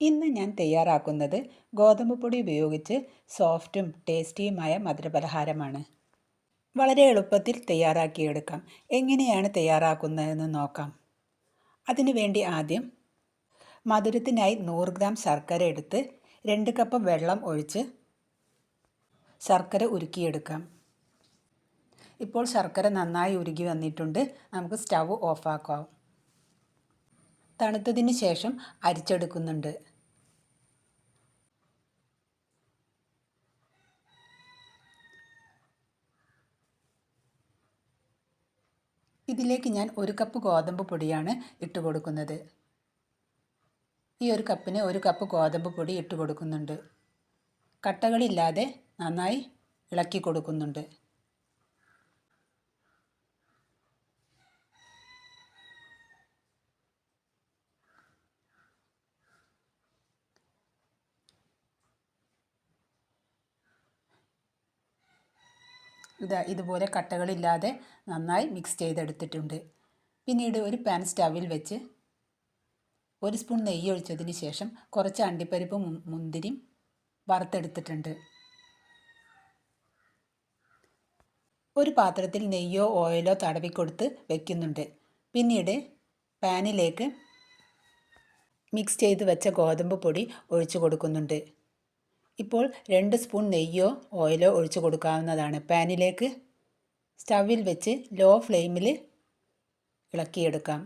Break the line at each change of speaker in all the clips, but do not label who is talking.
ഇന്ന് ഞാൻ തയ്യാറാക്കുന്നത് ഗോതമ്പ് പൊടി ഉപയോഗിച്ച് സോഫ്റ്റും ടേസ്റ്റിയുമായ മധുരപലഹാരമാണ്. വളരെ എളുപ്പത്തിൽ തയ്യാറാക്കിയെടുക്കാം. എങ്ങനെയാണ് തയ്യാറാക്കുന്നതെന്ന് നോക്കാം. അതിനുവേണ്ടി ആദ്യം മധുരത്തിനായി നൂറ് ഗ്രാം ശർക്കര എടുത്ത് രണ്ട് കപ്പ് വെള്ളം ഒഴിച്ച് ശർക്കര ഉരുക്കിയെടുക്കാം. ഇപ്പോൾ ശർക്കര നന്നായി ഉരുകി വന്നിട്ടുണ്ട്. നമുക്ക് സ്റ്റവ് ഓഫാക്കാം. തണുത്തതിന് ശേഷം അരിച്ചെടുക്കുന്നുണ്ട്. ഇതിലേക്ക് ഞാൻ ഒരു കപ്പ് ഗോതമ്പ് പൊടിയാണ് ഇട്ട് കൊടുക്കുന്നത്. ഈ ഒരു കപ്പിന് ഒരു കപ്പ് ഗോതമ്പ് പൊടി ഇട്ട് കൊടുക്കുന്നുണ്ട്. കട്ടകളില്ലാതെ നന്നായി ഇളക്കി കൊടുക്കുന്നുണ്ട്. ഇതാ ഇതുപോലെ കട്ടകളില്ലാതെ നന്നായി മിക്സ് ചെയ്തെടുത്തിട്ടുണ്ട്. പിന്നീട് ഒരു പാൻ സ്റ്റവിൽ വെച്ച് ഒരു സ്പൂൺ നെയ്യ് ഒഴിച്ചതിന് ശേഷം കുറച്ച് അണ്ടിപ്പരിപ്പ് മുന്തിരിയും വറുത്തെടുത്തിട്ടുണ്ട്. ഒരു പാത്രത്തിൽ നെയ്യോ ഓയിലോ തടവിക്കൊടുത്ത് വെക്കുന്നുണ്ട്. പിന്നീട് പാനിലേക്ക് മിക്സ് ചെയ്ത് വെച്ച ഗോതമ്പ് പൊടി ഒഴിച്ചു കൊടുക്കുന്നുണ്ട്. ഇപ്പോൾ രണ്ട് സ്പൂൺ നെയ്യോ ഓയിലോ ഒഴിച്ചു കൊടുക്കാവുന്നതാണ്. പാനിലേക്ക് സ്റ്റവിൽ വെച്ച് ലോ ഫ്ലെയിമിൽ ഇളക്കിയെടുക്കാം.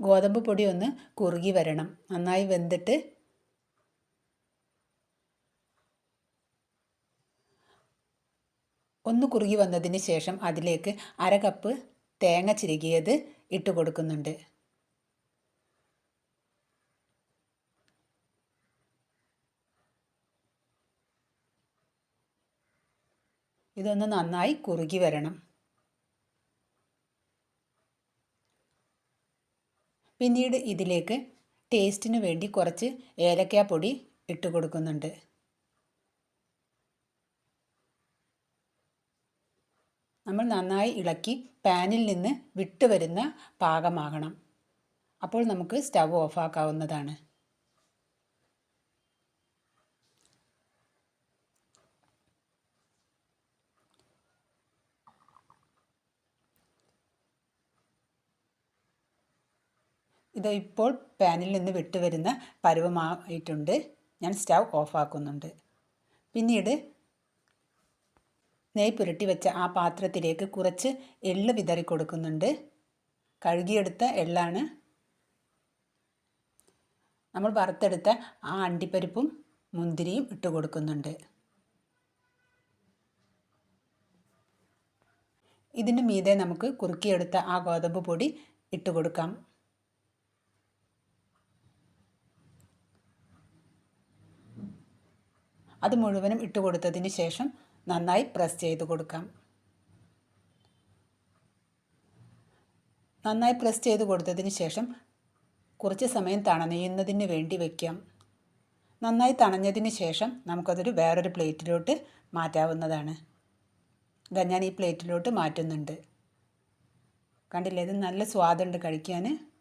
ഗോതമ്പ് പൊടി ഒന്ന് കുറുകി വരണം. നന്നായി വെന്തിട്ട് ഒന്ന് കുറുകി വന്നതിന് ശേഷം അതിലേക്ക് അര കപ്പ് തേങ്ങ ചിരുകിയത് ഇട്ട് കൊടുക്കുന്നുണ്ട്. ഇതൊന്ന് നന്നായി കുറുകി വരണം. പിന്നീട് ഇതിലേക്ക് ടേസ്റ്റിന് വേണ്ടി കുറച്ച് ഏലക്കാപ്പൊടി ഇട്ട് കൊടുക്കുന്നുണ്ട്. നമ്മൾ നന്നായി ഇളക്കി പാനിൽ നിന്ന് വിട്ട് വരുന്ന പാകമാകണം. അപ്പോൾ നമുക്ക് സ്റ്റവ് ഓഫാക്കാവുന്നതാണ്. ഇത് ഇപ്പോൾ പാനിൽ നിന്ന് വിട്ടുവരുന്ന പരുവമായിട്ടുണ്ട്. ഞാൻ സ്റ്റവ് ഓഫാക്കുന്നുണ്ട്. പിന്നീട് നെയ് പുരട്ടി വെച്ച ആ പാത്രത്തിലേക്ക് കുറച്ച് എള്ള് വിതറി കൊടുക്കുന്നുണ്ട്. കഴുകിയെടുത്ത എള്ളാണ്. നമ്മൾ വറുത്തെടുത്ത ആ അണ്ടിപ്പരിപ്പും മുന്തിരിയും ഇട്ട് കൊടുക്കുന്നുണ്ട്. ഇതിന് മീതെ നമുക്ക് കുറുക്കിയെടുത്ത ആ ഗോതമ്പ് പൊടി ഇട്ട് കൊടുക്കാം. അത് മുഴുവനും ഇട്ട് കൊടുത്തതിന് ശേഷം നന്നായി പ്രസ് ചെയ്ത് കൊടുക്കാം. നന്നായി പ്രസ് ചെയ്ത് കൊടുത്തതിന് ശേഷം കുറച്ച് സമയം തണനെയ്യുന്നതിന് വേണ്ടി വയ്ക്കാം നന്നായി തണഞ്ഞതിന് ശേഷം നമുക്കതൊരു വേറൊരു പ്ലേറ്റിലോട്ട് മാറ്റാവുന്നതാണ്. ഇതാ ഞാൻ ഈ പ്ലേറ്റിലോട്ട് മാറ്റുന്നുണ്ട്. കണ്ടില്ലേ? ഇത് നല്ല സ്വാദുണ്ട് കഴിക്കാൻ.